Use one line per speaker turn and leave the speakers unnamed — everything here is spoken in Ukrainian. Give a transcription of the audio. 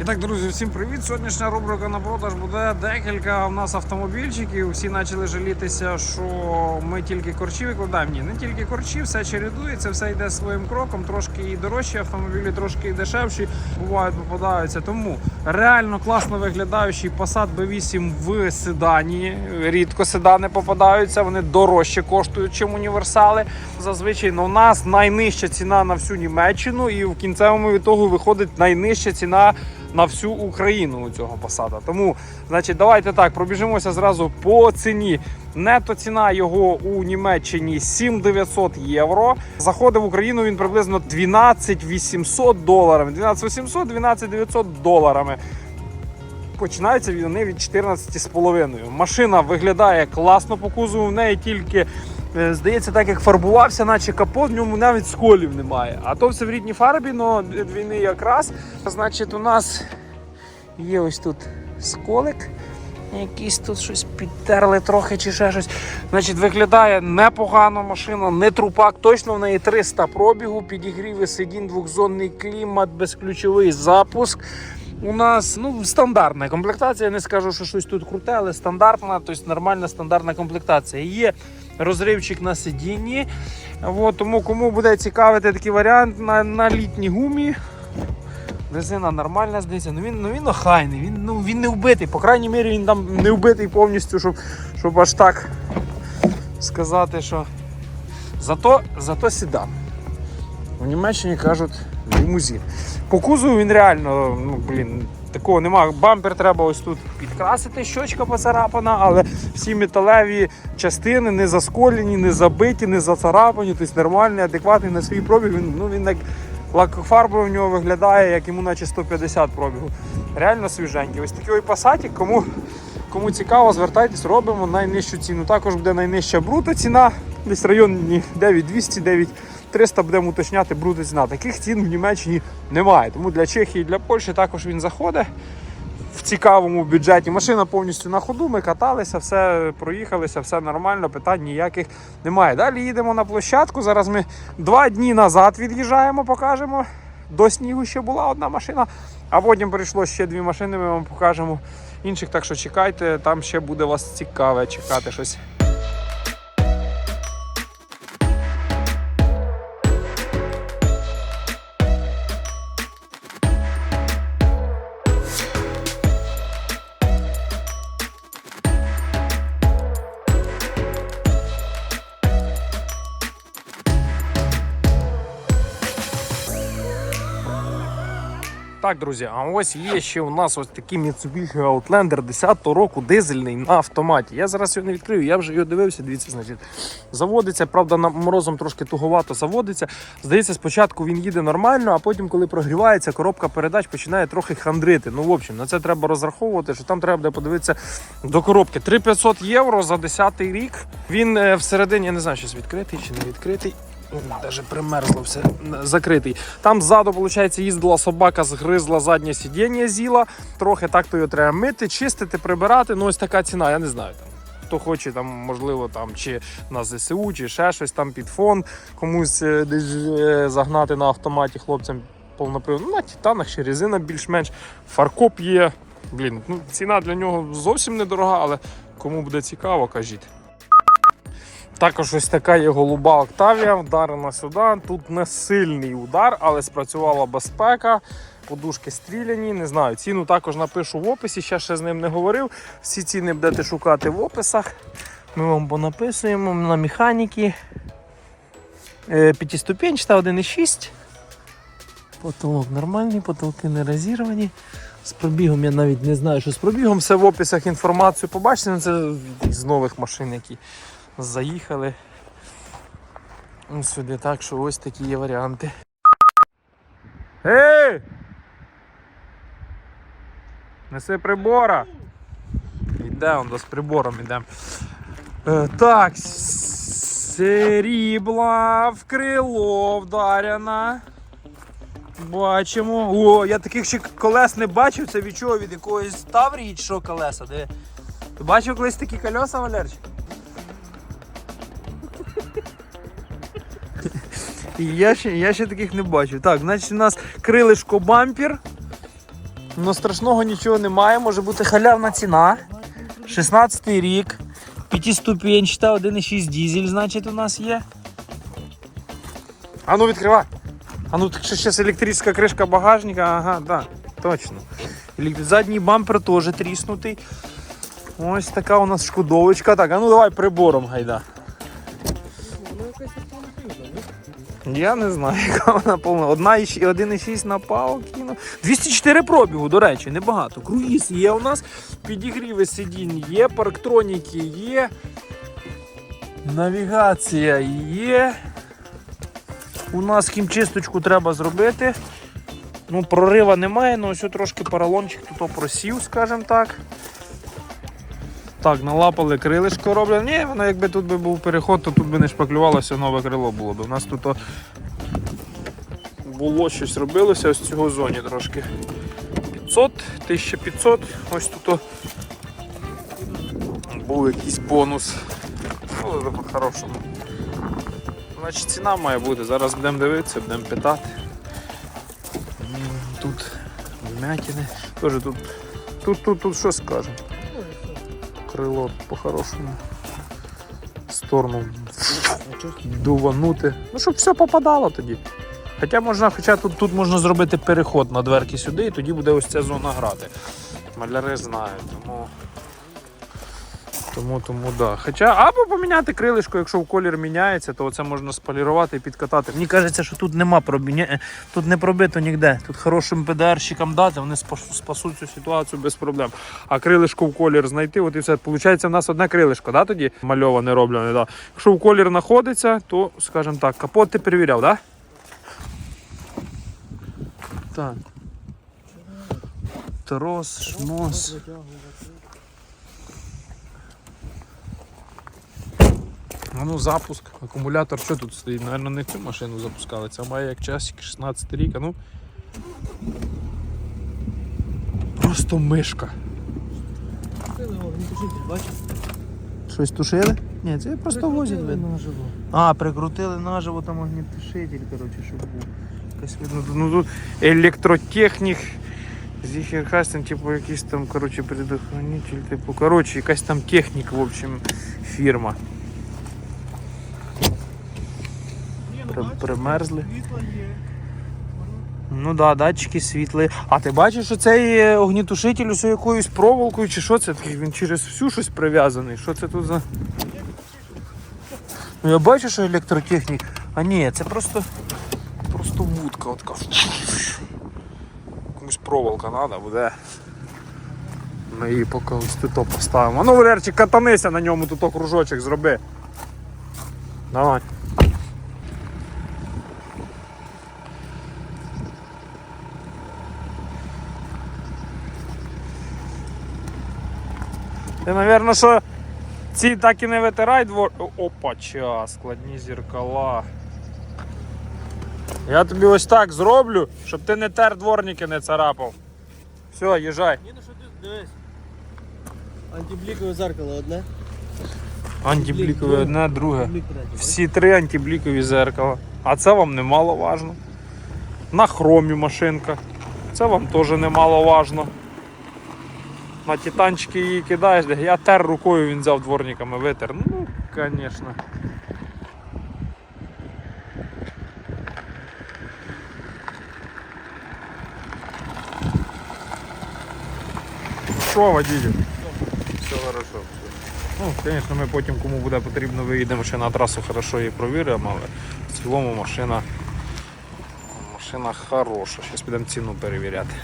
І так, друзі, всім привіт! Сьогоднішня рубрика на продаж буде декілька у нас автомобільчиків. Всі почали жалітися, що ми тільки корчі викладаємо. Ні, не тільки корчі, все чередується, все йде своїм кроком. Трошки і дорожчі автомобілі, трошки і дешевші бувають, попадаються. Тому реально класно виглядаючий Passat B8 в седані. Рідко седани попадаються, вони дорожче коштують, ніж універсали. Зазвичай у нас найнижча ціна на всю Німеччину, і в кінцевому ітогу виходить найнижча ціна на всю Україну у цього посада. Тому, значить, давайте так пробіжимося зразу по ціні. Нето ціна його у Німеччині 7900 євро. Заходив в Україну він приблизно 12 800 доларами. 12 800, 12 900 доларами. Починаються вони від 14,5. Машина виглядає класно по кузову, в неї тільки. Е, Здається, так як фарбувався, наче капот, в ньому навіть сколів немає. А то все в рідній фарбі, але від війни якраз. Значить, у нас є ось тут сколик. Якісь тут щось підтерли трохи чи ще щось. Значить, виглядає непогано машина, не трупак. Точно в неї 300 пробігу, підігріви сидінь, двохзонний клімат, безключовий запуск. У нас ну, стандартна комплектація. Я не скажу, що щось тут круте, але стандартна, тобто нормальна стандартна комплектація. Є розривчик на сидінні. От, тому кому буде цікавити такий варіант на, на літній гумі. Резина нормальна, здається. Ну він, ну він охайний, він, ну, він не вбитий. По крайній мірі він там не вбитий повністю, щоб, щоб аж так сказати, що зато, зато сідан. В Німеччині кажуть лімузин. По кузову він реально, ну блін, такого немає. Бампер треба ось тут підкрасити, щочка поцарапана, але всі металеві частини не засколені, не забиті, не зацарапані, тобто нормальний, адекватний на свій пробіг. Він, ну, він як лакофарбовий в нього виглядає, як йому наче 150 пробігу. Реально свіженький. Ось такий пасатік, кому, кому цікаво, звертайтесь, робимо найнижчу ціну. Також буде найнижча брута ціна, десь район 9200 9300 будемо уточняти брута ціна. Таких цін в Німеччині немає. Тому для Чехії і для Польщі також він заходить в цікавому бюджеті. Машина повністю на ходу, ми каталися, все проїхалися, все нормально, питань ніяких немає. Далі їдемо на площадку. Зараз ми два дні назад від'їжджаємо, покажемо. До снігу ще була одна машина, а потім прийшло ще дві машини, ми вам покажемо інших. Так що чекайте, там ще буде вас цікаве чекати щось. Так, друзі, а ось є ще у нас ось такий Mitsubishi Outlander 10-го року дизельний на автоматі. Я зараз його не відкрию, я вже його дивився. Дивіться, значить, заводиться, правда, на морозом трошки туговато заводиться. Здається, спочатку він їде нормально, а потім, коли прогрівається, коробка передач починає трохи хандрити. Ну, в общем, на це треба розраховувати, що там треба буде подивитися до коробки. 3500 євро за 10-й рік. Він е, всередині, я не знаю, щось відкритий чи не відкритий. Навіть примерзло все закритий. Там ззаду, виходить, їздила собака, згризла заднє сидіння з'їла. Трохи так то його треба мити, чистити, прибирати. Ну ось така ціна, я не знаю. Там. Хто хоче, там, можливо, там, чи на ЗСУ, чи ще щось там під фон, комусь е, десь е, загнати на автоматі хлопцям повноприводно. Ну, на титанах ще резина більш-менш. Фаркоп є. Блін, ну, ціна для нього зовсім недорога, але кому буде цікаво, кажіть. Також ось така є голуба Октавія, вдарена сюди. Тут не сильний удар, але спрацювала безпека. Подушки стріляні, не знаю. Ціну також напишу в описі, ще ще з ним не говорив. Всі ціни будете шукати в описах. Ми вам понаписуємо на механіки. Е, П'ятиступенчата 1,6. Потолок нормальний, потолки не розірвані. З пробігом я навіть не знаю, що з пробігом. Все в описах інформацію побачите. Ну, Це з нових машин, які заїхали сюди. Так що ось такі є варіанти. Ей! Неси прибора. Іде он до з прибором іде. Е, так, срібла в крило вдарена. Бачимо. О, я таких ще колес не бачив, це від чого? Від якоїсь Таврії чи що колеса? Диви. Ти бачив колись такі колеса, Валерчик? Я ще, я ще таких не бачив. Так, значить у нас крилишко бампер. Ну страшного нічого немає, може бути халявна ціна. 16 рік, п'ятиступенчата, 1,6 дізель, значить, у нас є. А ну відкривай. А ну так що зараз електрична кришка багажника, ага, да, точно. Задній бампер теж тріснутий. Ось така у нас шкодовочка. Так, а ну давай прибором гайда. Я не знаю, яка вона повна. Одна і щ- 1,6 на пау кинув. 204 пробігу, до речі, небагато. Круїз є у нас, підігріви сидінь є, парктроніки є. Навігація є. У нас хімчисточку треба зробити. Ну, прорива немає, але ось трошки поролончик тут просів, скажімо так. Так, налапали крилишко роблять. Ні, воно якби тут би був переход, то тут би не шпаклювалося, нове крило було б. У нас тут о, було щось робилося ось цього зоні трошки. 500, 1500, ось тут о, був якийсь бонус. Ну, по-хорошому. Значить ціна має бути. Зараз будемо дивитися, будемо питати. Тут вмятини. Тоже тут, тут, тут, тут що скажемо. Крило по-хорошому. Сторону дуванути. Ну, щоб все попадало тоді. Хоча можна, хоча тут, тут можна зробити переход на дверки сюди, і тоді буде ось ця зона грати. Маляри знають, тому. Тому, тому да. Хоча або поміняти крилишко, якщо в колір міняється, то це можна сполірувати і підкатати. Мені кажеться, що тут нема пробіння... тут не пробито ніде. Тут хорошим ПДРщикам дати, вони спасуть цю ситуацію без проблем. А крилишко в колір знайти, от і все. Получається, в нас одне крилишко, да, тоді мальоване роблене. Да. Якщо в колір знаходиться, то, скажімо так, капот ти перевіряв, так? Так. Трос, шмос. А ну запуск, акумулятор, що тут стоїть? Наверно, не цю машину запускали. Це має як часик 16 рік, а ну. Просто мишка. Щось тушили? Ні, це просто возять видно. А, прикрутили наживо там огнетушитель, коротше, щоб був. Якась видно. Ну тут електротехнік. Зіхерхастен, типу, якийсь там, коротше, предохранитель, типу, коротше, якась там техніка, в общем, фірма. Примерзли. Ну да, датчики світли. А ти бачиш, що цей е, огнітушитель ось якоюсь проволокою чи що це? Він через всю щось прив'язаний. Що це тут за. Ну я бачу, що електротехнік. А ні, це просто. Просто вудка от така. Комусь проволока треба буде. Ми її поки ось тут поставимо. А ну, Валерчик, катанися на ньому, тут кружочок зроби. Давай. Ти, мабуть, що ці так і не витирай двор. Опа, час, складні зеркала. Я тобі ось так зроблю, щоб ти не тер дворники не царапав. Все, їжджай.
Ні, ну що ти дивись. Антиблікове зеркало одне.
Антиблікове одне, друге. Всі три антиблікові зеркала. А це вам немаловажно. На хромі машинка. Це вам теж немаловажно. На титанчики її кидаєш, де я тер рукою він взяв дворниками витер. Ну, звісно. Що, водитель? Все хорошо. Ну, звісно, ми потім, кому буде потрібно, виїдемо ще на трасу, хорошо її провіримо, але в цілому машина, машина хороша. Зараз підемо ціну перевіряти.